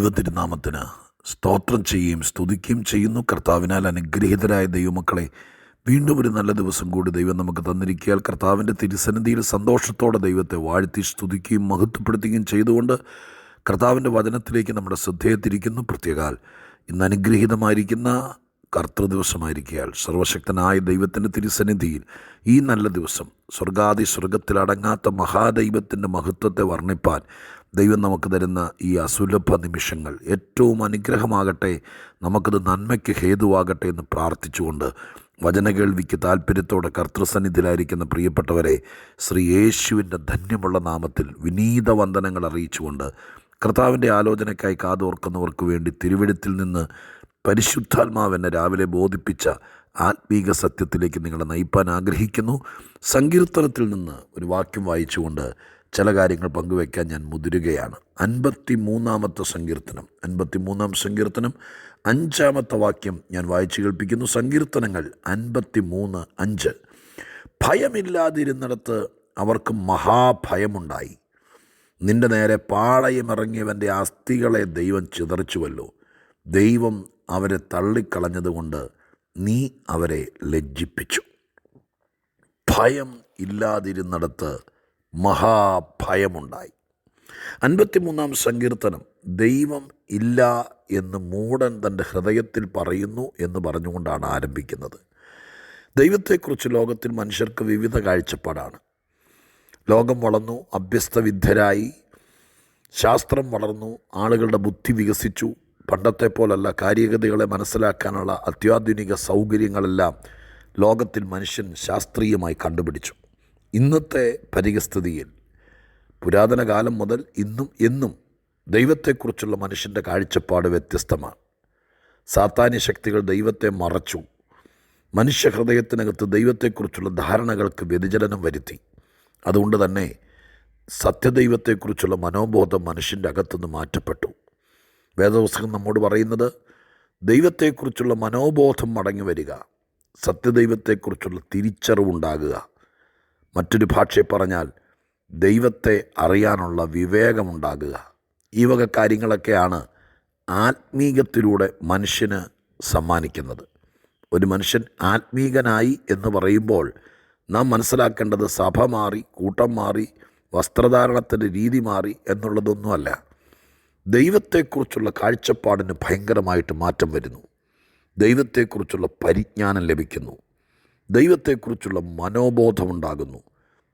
ദൈവത്തിരുനാമത്തിന് സ്തോത്രം ചെയ്യുകയും സ്തുതിക്കുകയും ചെയ്യുന്നു. കർത്താവിനാൽ അനുഗ്രഹീതരായ ദൈവമക്കളെ വീണ്ടും ഒരു നല്ല ദിവസം കൂടി ദൈവം നമുക്ക് തന്നിരിക്കിയാൽ കർത്താവിന്റെ തിരുസന്നിധിയിൽ സന്തോഷത്തോടെ ദൈവത്തെ വാഴ്ത്തി സ്തുതിക്കുകയും മഹത്വപ്പെടുത്തുകയും ചെയ്തുകൊണ്ട് കർത്താവിന്റെ വചനത്തിലേക്ക് നമ്മുടെ ശ്രദ്ധയെ തിരിക്കുന്നു പ്രത്യേകാൽ ഇന്ന് അനുഗ്രഹീതമായിരിക്കുന്ന കർത്തൃ ദിവസമായിരിക്കയാൽ സർവശക്തനായ ദൈവത്തിന്റെ തിരുസന്നിധിയിൽ ഈ നല്ല ദിവസം സ്വർഗാദി സ്വർഗത്തിലടങ്ങാത്ത മഹാദൈവത്തിന്റെ മഹത്വത്തെ വർണിപ്പാൻ ദൈവം നമുക്ക് തരുന്ന ഈ അസുലഭ നിമിഷങ്ങൾ ഏറ്റവും അനുഗ്രഹമാകട്ടെ നമുക്കത് നന്മയ്ക്ക് ഹേതുവാകട്ടെ എന്ന് പ്രാർത്ഥിച്ചുകൊണ്ട് വചനകേൾവിക്ക് താല്പര്യത്തോടെ കർത്തൃസന്നിധിയിലായിരിക്കുന്ന പ്രിയപ്പെട്ടവരെ ശ്രീ യേശുവിന്റെ ധന്യമുള്ള നാമത്തിൽ വിനീത വന്ദനങ്ങൾ അറിയിച്ചുകൊണ്ട് കർത്താവിന്റെ ആലോചനയ്ക്കായി കാതോർക്കുന്നവർക്ക് വേണ്ടി തിരുവിടത്തിൽ നിന്ന് പരിശുദ്ധാത്മാവെന്നെ രാവിലെ ബോധിപ്പിച്ച ആത്മീക സത്യത്തിലേക്ക് നിങ്ങളെ നയിപ്പാൻ ആഗ്രഹിക്കുന്നു. സങ്കീർത്തനത്തിൽ നിന്ന് ഒരു വാക്യം വായിച്ചുകൊണ്ട് ചില കാര്യങ്ങൾ പങ്കുവയ്ക്കാൻ ഞാൻ മുതിരുകയാണ്. അൻപത്തി മൂന്നാമത്തെ സങ്കീർത്തനം. അൻപത്തി മൂന്നാം സങ്കീർത്തനം. അഞ്ചാമത്തെ വാക്യം ഞാൻ വായിച്ചു കേൾപ്പിക്കുന്നു. സങ്കീർത്തനങ്ങൾ അൻപത്തി മൂന്ന് അഞ്ച്. ഭയമില്ലാതിരുന്നിടത്ത് അവർക്ക് മഹാഭയമുണ്ടായി. നിന്റെ നേരെ പാളയമിറങ്ങിയവന്റെ അസ്ഥികളെ ദൈവം ചിതറിച്ചുവല്ലോ. ദൈവം അവരെ തള്ളിക്കളഞ്ഞതുകൊണ്ട് നീ അവരെ ലജ്ജിപ്പിച്ചു. ഭയം ഇല്ലാതിരുന്നിടത്ത് മഹാഭയമുണ്ടായി. അൻപത്തിമൂന്നാം സങ്കീർത്തനം ദൈവം ഇല്ല എന്ന് മൂടൻ തന്റെ ഹൃദയത്തിൽ പറയുന്നു എന്ന് പറഞ്ഞുകൊണ്ടാണ് ആരംഭിക്കുന്നത്. ദൈവത്തെക്കുറിച്ച് ലോകത്തിൽ മനുഷ്യർക്ക് വിവിധ കാഴ്ചപ്പാടാണ്. ലോകം വളർന്നു അഭ്യസ്തവിദ്യരായി ശാസ്ത്രം വളർന്നു ആളുകളുടെ ബുദ്ധി വികസിച്ചു. പണ്ടത്തെ പോലല്ല കാര്യഗതികളെ മനസ്സിലാക്കാനുള്ള അത്യാധുനിക സൗകര്യങ്ങളെല്ലാം ലോകത്തിൽ മനുഷ്യൻ ശാസ്ത്രീയമായി കണ്ടുപിടിച്ചു. ഇന്നത്തെ പരിഗസ്ഥിതിയിൽ പുരാതന കാലം മുതൽ ഇന്നും എന്നും ദൈവത്തെക്കുറിച്ചുള്ള മനുഷ്യന്റെ കാഴ്ചപ്പാട് വ്യത്യസ്തമാണ്. സാത്താന്യ ശക്തികൾ ദൈവത്തെ മറച്ചു. മനുഷ്യ ഹൃദയത്തിനകത്ത് ദൈവത്തെക്കുറിച്ചുള്ള ധാരണകൾക്ക് വ്യതിചലനം വരുത്തി. അതുകൊണ്ട് തന്നെ സത്യദൈവത്തെക്കുറിച്ചുള്ള മനോബോധം മനുഷ്യന്റെ അകത്തുനിന്ന് മാറ്റപ്പെട്ടു. വേദപുസ്തകം നമ്മോട് പറയുന്നത് ദൈവത്തെക്കുറിച്ചുള്ള മനോബോധം മടങ്ങി വരിക സത്യദൈവത്തെക്കുറിച്ചുള്ള തിരിച്ചറിവുണ്ടാകുക. മറ്റൊരു ഭാഷയെ പറഞ്ഞാൽ ദൈവത്തെ അറിയാനുള്ള വിവേകമുണ്ടാകുക. ഈ വക കാര്യങ്ങളൊക്കെയാണ് ആത്മീകത്തിലൂടെ മനുഷ്യന് സമ്മാനിക്കുന്നത്. ഒരു മനുഷ്യൻ ആത്മീകനായി എന്ന് പറയുമ്പോൾ നാം മനസ്സിലാക്കേണ്ടത് സഭ മാറി കൂട്ടം മാറി വസ്ത്രധാരണത്തിന്റെ രീതി മാറി എന്നുള്ളതൊന്നുമല്ല. ദൈവത്തെക്കുറിച്ചുള്ള കാഴ്ചപ്പാടിന് ഭയങ്കരമായിട്ട് മാറ്റം വരുന്നു. ദൈവത്തെക്കുറിച്ചുള്ള പരിജ്ഞാനം ലഭിക്കുന്നു. ദൈവത്തെക്കുറിച്ചുള്ള മനോബോധമുണ്ടാകുന്നു.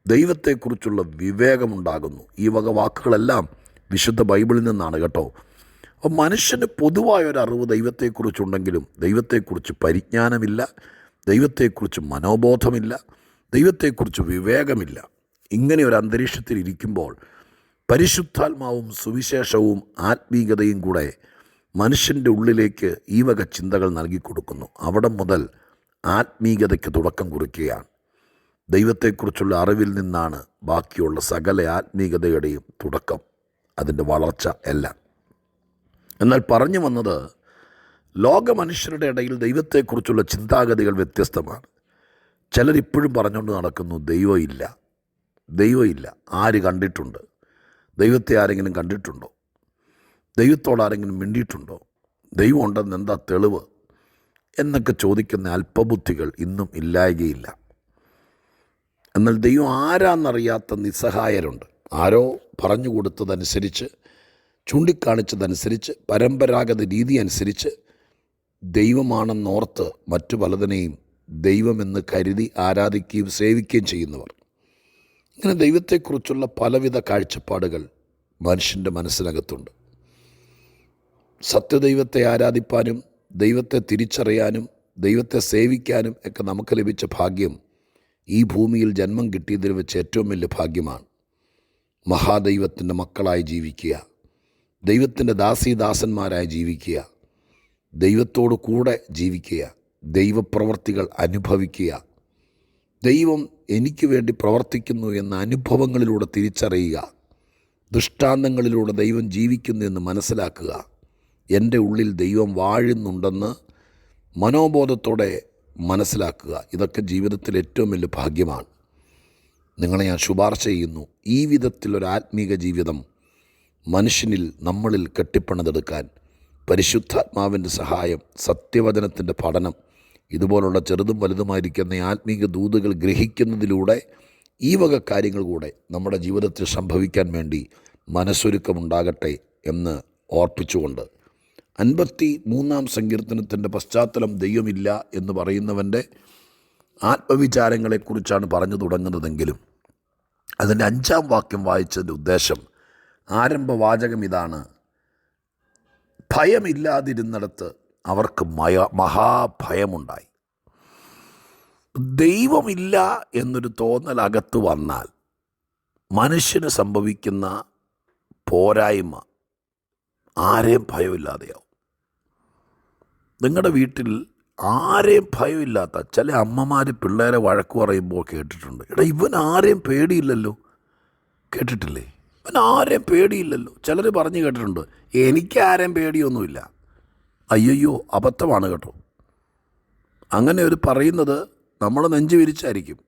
ദൈവത്തെക്കുറിച്ചുള്ള വിവേകമുണ്ടാകുന്നു. ഈ വക വാക്കുകളെല്ലാം വിശുദ്ധ ബൈബിളിൽ നിന്നാണ് കേട്ടോ. അപ്പം മനുഷ്യന് പൊതുവായ ഒരു അറിവ് ദൈവത്തെക്കുറിച്ചുണ്ടെങ്കിലും ദൈവത്തെക്കുറിച്ച് പരിജ്ഞാനമില്ല ദൈവത്തെക്കുറിച്ച് മനോബോധമില്ല ദൈവത്തെക്കുറിച്ച് വിവേകമില്ല. ഇങ്ങനെ ഒരു അന്തരീക്ഷത്തിൽ ഇരിക്കുമ്പോൾ പരിശുദ്ധാത്മാവും സുവിശേഷവും ആത്മീയതയും കൂടെ മനുഷ്യന്റെ ഉള്ളിലേക്ക് ഈ വക ചിന്തകൾ നൽകിക്കൊടുക്കുന്നു. അവിടെ മുതൽ ആത്മീകതയ്ക്ക് തുടക്കം കുറിക്കുകയാണ്. ദൈവത്തെക്കുറിച്ചുള്ള അറിവിൽ നിന്നാണ് ബാക്കിയുള്ള സകല ആത്മീകതയുടെയും തുടക്കം അതിന്റെ വളർച്ച എല്ലാം. എന്നാൽ പറഞ്ഞു വന്നത് ലോക മനുഷ്യരുടെ ഇടയിൽ ദൈവത്തെക്കുറിച്ചുള്ള ചിന്താഗതികൾ വ്യത്യസ്തമാണ്. ചിലരിപ്പോഴും പറഞ്ഞുകൊണ്ട് നടക്കുന്നു ദൈവമില്ല ദൈവമില്ല ആര് കണ്ടിട്ടുണ്ട്? ദൈവത്തെ ആരെങ്കിലും കണ്ടിട്ടുണ്ടോ? ദൈവത്തോട് ആരെങ്കിലും മിണ്ടിയിട്ടുണ്ടോ? ദൈവം ഉണ്ടെന്ന് എന്താ തെളിവ്? എന്നൊക്കെ ചോദിക്കുന്ന അല്പബുദ്ധികൾ ഇന്നും ഇല്ലായകയില്ല. എന്നാൽ ദൈവം ആരാന്നറിയാത്ത നിസ്സഹായരുണ്ട്. ആരോ പറഞ്ഞു കൊടുത്തതനുസരിച്ച് ചൂണ്ടിക്കാണിച്ചതനുസരിച്ച് പരമ്പരാഗത രീതി അനുസരിച്ച് ദൈവമാണെന്നോർത്ത് മറ്റു പലതിനെയും ദൈവമെന്ന് കരുതി ആരാധിക്കുകയും സേവിക്കുകയും ചെയ്യുന്നവർ. ഇങ്ങനെ ദൈവത്തെക്കുറിച്ചുള്ള പലവിധ കാഴ്ചപ്പാടുകൾ മനുഷ്യന്റെ മനസ്സിനകത്തുണ്ട്. സത്യദൈവത്തെ ആരാധിപ്പാനും ദൈവത്തെ തിരിച്ചറിയാനും ദൈവത്തെ സേവിക്കാനും ഒക്കെ നമുക്ക് ലഭിച്ച ഭാഗ്യം ഈ ഭൂമിയിൽ ജന്മം കിട്ടിയതിൽ വെച്ച് ഏറ്റവും വലിയ ഭാഗ്യമാണ്. മഹാദൈവത്തിന്റെ മക്കളായി ജീവിക്കുക ദൈവത്തിന്റെ ദാസീദാസന്മാരായി ജീവിക്കുക ദൈവത്തോടു കൂടെ ജീവിക്കുക ദൈവപ്രവർത്തികൾ അനുഭവിക്കുക. ദൈവം എനിക്ക് വേണ്ടി പ്രവർത്തിക്കുന്നു എന്ന അനുഭവങ്ങളിലൂടെ തിരിച്ചറിയുക ദൃഷ്ടാന്തങ്ങളിലൂടെ ദൈവം ജീവിക്കുന്നു എന്ന് മനസ്സിലാക്കുക. എന്റെ ഉള്ളിൽ ദൈവം വാഴുന്നുണ്ടെന്ന് മനോബോധത്തോടെ മനസ്സിലാക്കുക. ഇതൊക്കെ ജീവിതത്തിൽ ഏറ്റവും വലിയ ഭാഗ്യമാണ്. നിങ്ങളെ ഞാൻ ശുപാർശ ചെയ്യുന്നു. ഈ വിധത്തിലൊരു ആത്മീക ജീവിതം മനുഷ്യനിൽ നമ്മളിൽ കെട്ടിപ്പണിതെടുക്കാൻ പരിശുദ്ധാത്മാവിന്റെ സഹായം സത്യവചനത്തിന്റെ പഠനം ഇതുപോലുള്ള ചെറുതും വലുതുമായിരിക്കുന്ന ആത്മീക ദൂതുകൾ ഗ്രഹിക്കുന്നതിലൂടെ ഈ വക കാര്യങ്ങൾ കൂടെ നമ്മുടെ ജീവിതത്തിൽ സംഭവിക്കാൻ വേണ്ടി മനസ്സൊരുക്കമുണ്ടാകട്ടെ എന്ന് ഓർപ്പിച്ചുകൊണ്ട് അൻപത്തി മൂന്നാം സങ്കീർത്തനത്തിന്റെ പശ്ചാത്തലം ദൈവമില്ല എന്ന് പറയുന്നവന്റെ ആത്മവിചാരങ്ങളെക്കുറിച്ചാണ് പറഞ്ഞു തുടങ്ങുന്നതെങ്കിലും അതിന്റെ അഞ്ചാം വാക്യം വായിച്ചതിന്റെ ഉദ്ദേശം ആരംഭവാചകം ഇതാണ്. ഭയമില്ലാതിരുന്നിടത്ത് അവർക്ക് മയ മഹാഭയമുണ്ടായി. ദൈവമില്ല എന്നൊരു തോന്നൽ അകത്ത് വന്നാൽ മനുഷ്യന് സംഭവിക്കുന്ന പോരായ്മ ആരെയും ഭയമില്ലാതെയാവും. നിങ്ങളുടെ വീട്ടിൽ ആരെയും ഭയമില്ലാത്ത ചില അമ്മമാർ പിള്ളേരെ വഴക്ക് പറയുമ്പോൾ കേട്ടിട്ടുണ്ട്. എടാ ഇവൻ ആരെയും പേടിയില്ലല്ലോ? കേട്ടിട്ടില്ലേ? ഇവൻ ആരെയും പേടിയില്ലല്ലോ? ചിലർ പറഞ്ഞു കേട്ടിട്ടുണ്ട് എനിക്ക് ആരെയും പേടിയൊന്നുമില്ല. അയ്യോ അബദ്ധമാണ് കേട്ടോ. അങ്ങനെ ഒരു പറയുന്നത് നമ്മൾ നെഞ്ചു വിരിച്ചായിരിക്കും.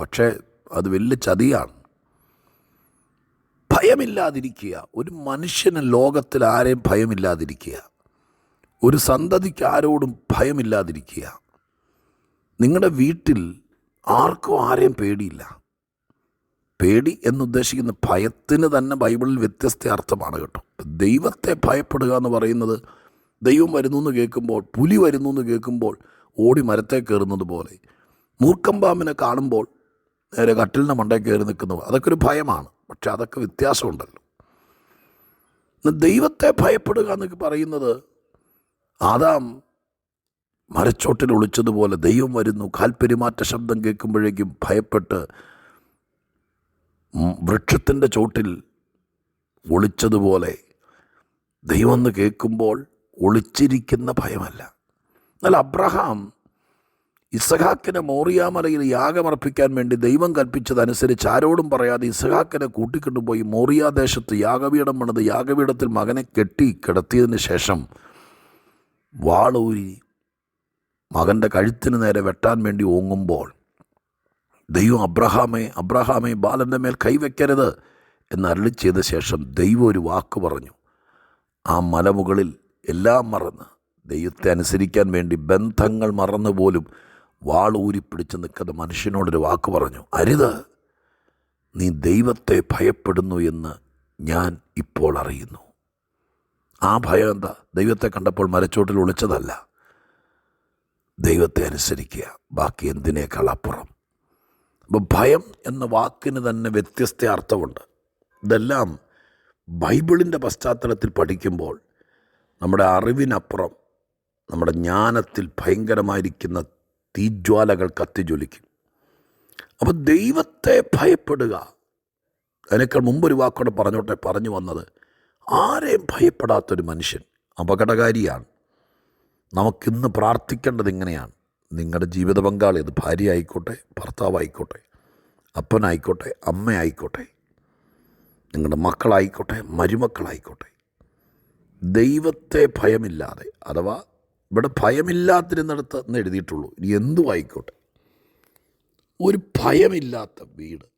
പക്ഷേ അത് വലിയ ചതിയാണ്. ഭയമില്ലാതിരിക്കുക. ഒരു മനുഷ്യന് ലോകത്തിൽ ആരെയും ഭയമില്ലാതിരിക്കുക. ഒരു സന്തതിക്ക് ആരോടും ഭയമില്ലാതിരിക്കുക. നിങ്ങളുടെ വീട്ടിൽ ആർക്കും ആരെയും പേടിയില്ല. പേടി എന്നുദ്ദേശിക്കുന്ന ഭയത്തിന് തന്നെ ബൈബിളിൽ വ്യത്യസ്ത അർത്ഥമാണ് കേട്ടോ. ദൈവത്തെ ഭയപ്പെടുക എന്ന് പറയുന്നത് ദൈവം വരുന്നു എന്ന് കേൾക്കുമ്പോൾ പുലി വരുന്നു എന്ന് കേൾക്കുമ്പോൾ ഓടി മരത്തെ കയറുന്നത് പോലെ. മൂർക്കം പാമ്പിനെ കാണുമ്പോൾ നേരെ കട്ടിലിന്റെ മണ്ടേ കയറി നിൽക്കുന്നു അതൊക്കെ ഒരു ഭയമാണ്. പക്ഷെ അതൊക്കെ വ്യത്യാസമുണ്ടല്ലോ. ദൈവത്തെ ഭയപ്പെടുക എന്നൊക്കെ പറയുന്നത് ആദാം മരച്ചോട്ടിൽ ഒളിച്ചതുപോലെ ദൈവം വരുന്നു. കാൽപ്പെരുമാറ്റ ശബ്ദം കേൾക്കുമ്പോഴേക്കും ഭയപ്പെട്ട് വൃക്ഷത്തിന്റെ ചോട്ടിൽ ഒളിച്ചതുപോലെ ദൈവം എന്ന് കേൾക്കുമ്പോൾ ഒളിച്ചിരിക്കുന്ന ഭയമല്ല. എന്നാൽ അബ്രഹാം ഇസഹാക്കിനെ മോറിയാമലയിൽ യാഗമർപ്പിക്കാൻ വേണ്ടി ദൈവം കൽപ്പിച്ചതനുസരിച്ച് ആരോടും പറയാതെ ഇസഹാക്കിനെ കൂട്ടിക്കൊണ്ടുപോയി മോറിയാദേശത്ത് യാഗപീഠം പണിത് യാഗപീഠത്തിൽ മകനെ കെട്ടി കിടത്തിയതിന് ശേഷം വാളൂരി മകന്റെ കഴുത്തിന് നേരെ വെട്ടാൻ വേണ്ടി ഓങ്ങുമ്പോൾ ദൈവം അബ്രഹാമേ അബ്രഹാമേ ബാലന്റെ മേൽ കൈവയ്ക്കരുത് എന്ന് അരളി ചെയ്ത ശേഷം ദൈവം ഒരു വാക്ക് പറഞ്ഞു. ആ മലമുകളിൽ എല്ലാം മറന്ന് ദൈവത്തെ അനുസരിക്കാൻ വേണ്ടി ബന്ധങ്ങൾ മറന്നു പോലും വാൾ ഊരിപ്പിടിച്ച് നിൽക്കുന്ന മനുഷ്യനോടൊരു വാക്ക് പറഞ്ഞു. അരുത് നീ ദൈവത്തെ ഭയപ്പെടുന്നു എന്ന് ഞാൻ ഇപ്പോൾ അറിയുന്നു. ആ ഭയം എന്താ? ദൈവത്തെ കണ്ടപ്പോൾ മരച്ചോട്ടിൽ ഒളിച്ചതല്ല. ദൈവത്തെ അനുസരിക്കുക. ബാക്കി എന്തിനേക്കാൾ അപ്പുറം? അപ്പോൾ ഭയം എന്ന വാക്കിന് തന്നെ വ്യത്യസ്ത അർത്ഥമുണ്ട്. ഇതെല്ലാം ബൈബിളിന്റെ പശ്ചാത്തലത്തിൽ പഠിക്കുമ്പോൾ നമ്മുടെ അറിവിനപ്പുറം നമ്മുടെ ജ്ഞാനത്തിൽ ഭയങ്കരമായിരിക്കുന്ന തീജ്വാലകൾ കത്തിജ്വലിക്കും. അപ്പോൾ ദൈവത്തെ ഭയപ്പെടുക. അതിനേക്കാൾ മുമ്പൊരു വാക്കോടെ പറഞ്ഞോട്ടെ പറഞ്ഞു വന്നത് ആരെയും ഭയപ്പെടാത്തൊരു മനുഷ്യൻ അപകടകാരിയാണ്. നമുക്കിന്ന് പ്രാർത്ഥിക്കേണ്ടത് ഇങ്ങനെയാണ്. നിങ്ങളുടെ ജീവിത പങ്കാളി അത് ഭാര്യ ആയിക്കോട്ടെ ഭർത്താവായിക്കോട്ടെ അപ്പനായിക്കോട്ടെ അമ്മയായിക്കോട്ടെ നിങ്ങളുടെ മക്കളായിക്കോട്ടെ മരുമക്കളായിക്കോട്ടെ. ദൈവത്തെ ഭയമില്ലാതെ അഥവാ ഇവിടെ ഭയമില്ലാത്തിരുന്നിടത്ത് എന്ന് എഴുതിയിട്ടുള്ളൂ ഇനി എന്തുമായിക്കോട്ടെ ഒരു ഭയമില്ലാത്ത വീട്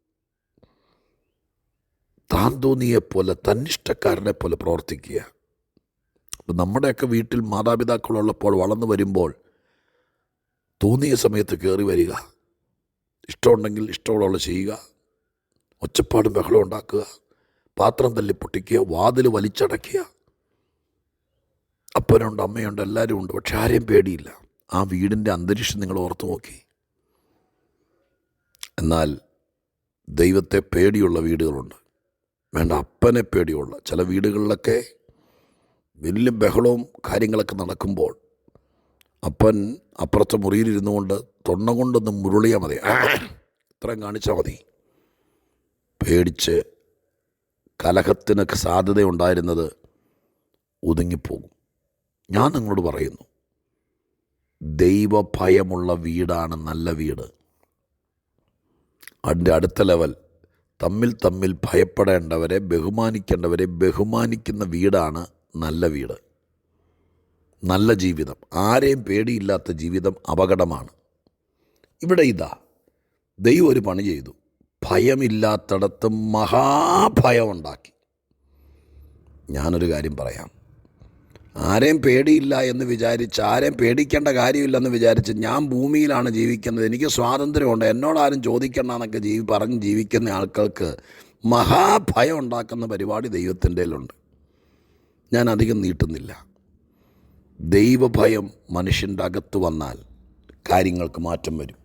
താൻ തോന്നിയെപ്പോലെ തന്നിഷ്ടക്കാരനെ പോലെ പ്രവർത്തിക്കുക. അപ്പം നമ്മുടെയൊക്കെ വീട്ടിൽ മാതാപിതാക്കളുള്ളപ്പോൾ വളർന്നു വരുമ്പോൾ തോന്നിയ സമയത്ത് കയറി വരിക. ഇഷ്ടമുണ്ടെങ്കിൽ ഇഷ്ടമുള്ള ചെയ്യുക. ഒച്ചപ്പാടും ബഹളം ഉണ്ടാക്കുക. പാത്രം തല്ലി പൊട്ടിക്കുക. വാതിൽ വലിച്ചടയ്ക്കുക അപ്പനുണ്ട് അമ്മയുണ്ട് എല്ലാവരും ഉണ്ട്. പക്ഷെ ആരെയും പേടിയില്ല. ആ വീടിന്റെ അന്തരീക്ഷം നിങ്ങൾ ഓർത്തു നോക്കി. എന്നാൽ ദൈവത്തെ പേടിയുള്ള വീടുകളുണ്ട്. വേണ്ട അപ്പനെ പേടിയുള്ള ചില വീടുകളിലൊക്കെ വലിയ ബഹളവും കാര്യങ്ങളൊക്കെ നടക്കുമ്പോൾ അപ്പൻ അപ്പുറത്തെ മുറിയിലിരുന്നു കൊണ്ട് തൊണ്ണ കൊണ്ടൊന്ന് മുരുളിയാൽ മതി. ഇത്രയും കാണിച്ചാൽ മതി. പേടിച്ച് കലഹത്തിനൊക്കെ സാധ്യതയുണ്ടായിരുന്നത് ഒതുങ്ങിപ്പോകും. ഞാൻ നിങ്ങളോട് പറയുന്നു ദൈവഭയമുള്ള വീടാണ് നല്ല വീട്. അതിന്റെ അടുത്ത ലെവൽ തമ്മിൽ തമ്മിൽ ഭയപ്പെടേണ്ടവരെ ബഹുമാനിക്കേണ്ടവരെ ബഹുമാനിക്കുന്ന വീടാണ് നല്ല വീട്. നല്ല ജീവിതം. ആരെയും പേടിയില്ലാത്ത ജീവിതം അപകടമാണ്. ഇവിടെ ഇതാ ദൈവം ഒരു പണി ചെയ്തു. ഭയമില്ലാത്തടത്ത് മഹാഭയമുണ്ടാക്കി. ഞാനൊരു കാര്യം പറയാം. ആരെയും പേടിയില്ല എന്ന് വിചാരിച്ച് ആരെയും പേടിക്കേണ്ട കാര്യമില്ലെന്ന് വിചാരിച്ച് ഞാൻ ഭൂമിയിലാണ് ജീവിക്കുന്നത്. എനിക്ക് സ്വാതന്ത്ര്യമുണ്ട്. എന്നോടാരും ചോദിക്കണ്ട എന്നൊക്കെ ജീവി പറഞ്ഞ് ജീവിക്കുന്ന ആൾക്കാർക്ക് മഹാഭയം ഉണ്ടാക്കുന്ന പരിപാടി ദൈവത്തിന്റെ ഞാൻ അധികം നീട്ടുന്നില്ല. ദൈവഭയം മനുഷ്യന്റെ അകത്ത് വന്നാൽ കാര്യങ്ങൾക്ക് മാറ്റം വരും.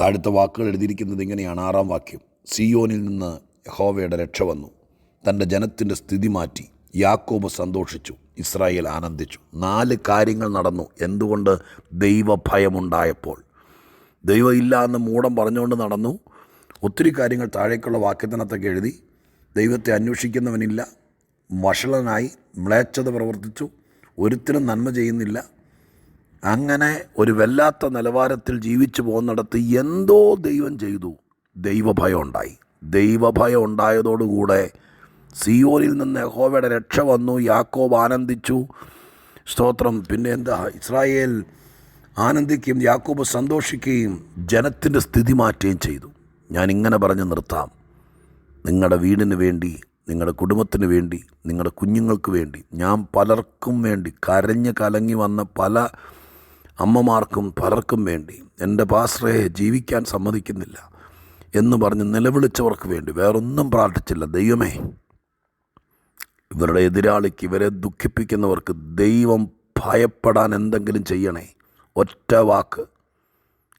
താഴത്തെ വാക്കുകൾ എഴുതിയിരിക്കുന്നത് ഇങ്ങനെയാണ്. ആറാം വാക്യം. സിയോനിൽ നിന്ന് യഹോവയുടെ രക്ഷ വന്നു. തന്റെ ജനത്തിന്റെ സ്ഥിതി മാറ്റി. യാക്കോബ് സന്തോഷിച്ചു. ഇസ്രായേൽ ആനന്ദിച്ചു. നാല് കാര്യങ്ങൾ നടന്നു. എന്തുകൊണ്ട്? ദൈവഭയമുണ്ടായപ്പോൾ. ദൈവം ഇല്ല എന്ന് മൂടം പറഞ്ഞുകൊണ്ട് നടന്നു. ഒത്തിരി കാര്യങ്ങൾ താഴേക്കുള്ള വാക്യത്തിനകത്തൊക്കെ എഴുതി. ദൈവത്തെ അന്വേഷിക്കുന്നവനില്ല. വഷളനായി മ്ലേച്ഛത പ്രവർത്തിച്ചു. ഒരുത്തിനും നന്മ ചെയ്യുന്നില്ല. അങ്ങനെ ഒരു വല്ലാത്ത നിലവാരത്തിൽ ജീവിച്ചു പോകുന്നിടത്ത് എന്തോ ദൈവം ചെയ്തു. ദൈവഭയം ഉണ്ടായി. ദൈവഭയം ഉണ്ടായതോടുകൂടെ സിയോനിൽ നിന്ന് യഹോവയുടെ രക്ഷ വന്നു. യാക്കോബ് ആനന്ദിച്ചു. സ്തോത്രം. പിന്നെ എന്താ? ഇസ്രായേൽ ആനന്ദിക്കുകയും യാക്കോബ് സന്തോഷിക്കുകയും ജനത്തിന്റെ സ്ഥിതി മാറ്റുകയും ചെയ്തു. ഞാൻ ഇങ്ങനെ പറഞ്ഞ് നിർത്താം. നിങ്ങളുടെ വീടിന് വേണ്ടി നിങ്ങളുടെ കുടുംബത്തിന് വേണ്ടി നിങ്ങളുടെ കുഞ്ഞുങ്ങൾക്ക് വേണ്ടി ഞാൻ പലർക്കും വേണ്ടി കരഞ്ഞ് കലങ്ങി വന്ന പല അമ്മമാർക്കും പലർക്കും വേണ്ടി എന്റെ പാശ്രയെ ജീവിക്കാൻ സമ്മതിക്കുന്നില്ല എന്ന് പറഞ്ഞ് നിലവിളിച്ചവർക്ക് വേണ്ടി വേറൊന്നും പ്രാർത്ഥിച്ചില്ല. ദൈവമേ ഇവരുടെ എതിരാളിക്ക് ഇവരെ ദുഃഖിപ്പിക്കുന്നവർക്ക് ദൈവം ഭയപ്പെടാൻ എന്തെങ്കിലും ചെയ്യണേ? ഒറ്റ വാക്ക്.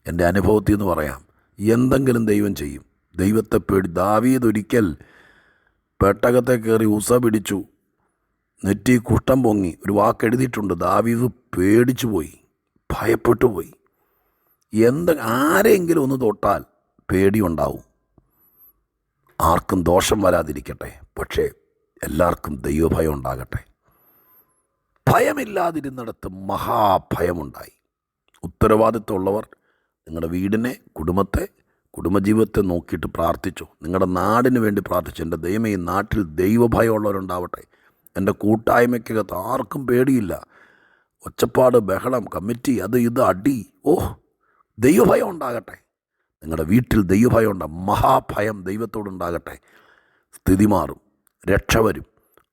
എന്റെ അനുഭവത്തിൽ നിന്ന് പറയാം. എന്തെങ്കിലും ദൈവം ചെയ്യും. ദൈവത്തെ പേടി. ദാവീദ് ഒരിക്കൽ പെട്ടകത്തെ കയറി ഉസ പിടിച്ചു. നെറ്റി കുഷ്ടം പൊങ്ങി. ഒരു വാക്ക് എഴുതിയിട്ടുണ്ട്. ദാവീദ് പേടിച്ചു പോയി. ഭയപ്പെട്ടു പോയി. എന്ത് ആരെങ്കിലും ഒന്ന് തൊട്ടാൽ പേടിയുണ്ടാവും ആർക്കും ദോഷം വരാതിരിക്കട്ടെ. പക്ഷേ എല്ലാവർക്കും ദൈവഭയം ഉണ്ടാകട്ടെ. ഭയമില്ലാതിരുന്നിടത്ത് മഹാഭയമുണ്ടായി. ഉത്തരവാദിത്തമുള്ളവർ നിങ്ങളുടെ വീടിനെ കുടുംബത്തെ കുടുംബജീവിതത്തെ നോക്കിയിട്ട് പ്രാർത്ഥിച്ചു. നിങ്ങളുടെ നാടിന് വേണ്ടി പ്രാർത്ഥിച്ചു. എന്റെ ദൈവം ഈ നാട്ടിൽ ദൈവഭയമുള്ളവരുണ്ടാവട്ടെ. എന്റെ കൂട്ടായ്മയ്ക്കകത്ത് ആർക്കും പേടിയില്ല. ഒച്ചപ്പാട് ബഹളം കമ്മിറ്റി അത് ഇത് അടി. ഓഹ് ദൈവഭയം ഉണ്ടാകട്ടെ. നിങ്ങളുടെ വീട്ടിൽ ദൈവഭയം ഉണ്ടാകും മഹാഭയം ദൈവത്തോടുണ്ടാകട്ടെ. സ്ഥിതി മാറും. രക്ഷ വരും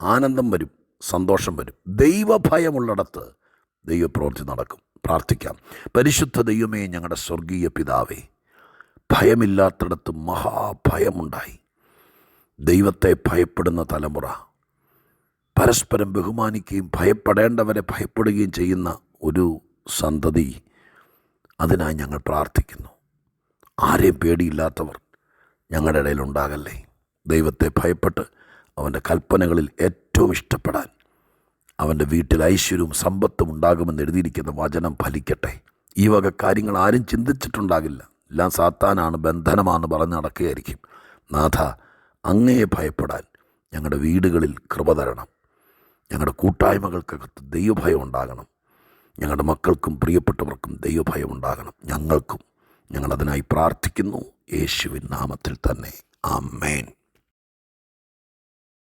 ആനന്ദം വരും സന്തോഷം വരും. ദൈവഭയമുള്ളിടത്ത് ദൈവപ്രവൃത്തി നടക്കും. പ്രാർത്ഥിക്കാം. പരിശുദ്ധ ദൈവമേ ഞങ്ങളുടെ സ്വർഗീയ പിതാവേ ഭയമില്ലാത്തിടത്ത് മഹാഭയമുണ്ടായി. ദൈവത്തെ ഭയപ്പെടുന്ന തലമുറ പരസ്പരം ബഹുമാനിക്കുകയും ഭയപ്പെടേണ്ടവരെ ഭയപ്പെടുകയും ചെയ്യുന്ന ഒരു സന്തതി അതിനായി ഞങ്ങൾ പ്രാർത്ഥിക്കുന്നു. ആരെയും പേടിയില്ലാത്തവർ ഞങ്ങളുടെ ഇടയിൽ ഉണ്ടാകല്ലേ? ദൈവത്തെ ഭയപ്പെട്ട് അവന്റെ കൽപ്പനകളിൽ ഏറ്റവും ഇഷ്ടപ്പെടാൻ. അവന്റെ വീട്ടിൽ ഐശ്വര്യവും സമ്പത്തും ഉണ്ടാകുമെന്ന് എഴുതിയിരിക്കുന്ന വചനം ഫലിക്കട്ടെ. ഈ വക കാര്യങ്ങൾ ആരും ചിന്തിച്ചിട്ടുണ്ടാകില്ല. എല്ലാം സാത്താനാണ് ബന്ധനമാണെന്ന് പറഞ്ഞ് നടക്കുകയായിരിക്കും. നാഥ അങ്ങയെ ഭയപ്പെടാൻ ഞങ്ങളുടെ വീടുകളിൽ കൃപ തരണം. ഞങ്ങളുടെ കൂട്ടായ്മകൾക്കകത്ത് ദൈവഭയം ഉണ്ടാകണം. ഞങ്ങളുടെ മക്കൾക്കും പ്രിയപ്പെട്ടവർക്കും ദൈവഭയം ഉണ്ടാകണം. ഞങ്ങൾക്കും ഞങ്ങളതിനായി പ്രാർത്ഥിക്കുന്നു. യേശുവിൻ നാമത്തിൽ തന്നെ. ആമേൻ.